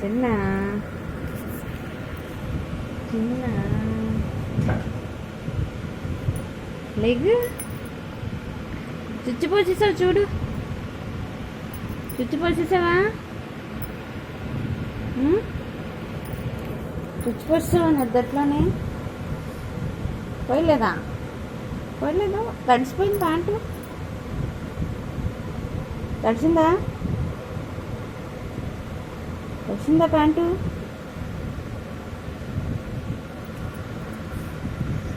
చిన్న చిన్న లెగ్? చుచ్చు పోసేసావు చూడు. చుచ్చు పోసేసావా? చుచ్చు పోసేసావా నిద్దట్లోనే పోయలేదా? పోయలేదా? తడిసిపోయింది ప్యాంటు. తడిసిందా? వచ్చిందా ప్యాంటు?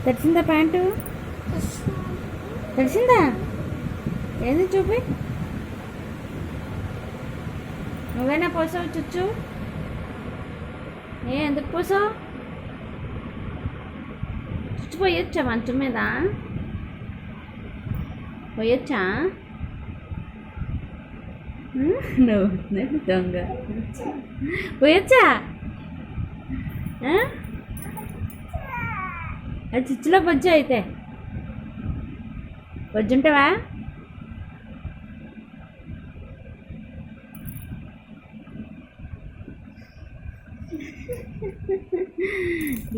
తెరిచిందా ప్యాంటు? తడిసిందా ఏది చూపి? నువ్వైనా పోసావు చుచ్చు? ఏ ఎందుకు పోసావు? చుచ్చు పోయొచ్చా మంచం మీద పోయొచ్చా? నువ్వు నేను దొంగ పోయొచ్చా అది చిచ్చులో బొజ్జు అయితే బొజ్జుంటావా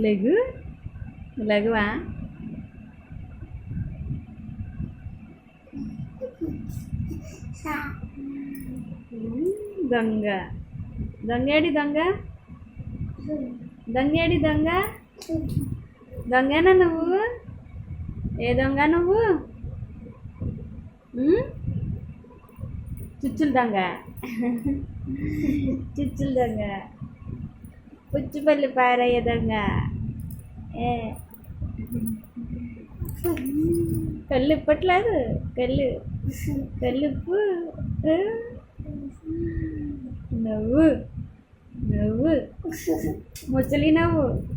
లెగు లెగువా దొంగ దొంగేడి దొంగ దొంగేడి దొంగ దొంగేనా నువ్వు? ఏ దొంగ నువ్వు? చుచ్చులు చుచ్చుల దొంగ. చుచ్చుల దొంగ. పుచ్చిపల్లి పారయ్య దొంగ. ఏ. కళ్ళు ఇప్పట్లేదు. కళ్ళు. తెలుపు నవ్వు నవ్వు. ముసలి నవ్వు.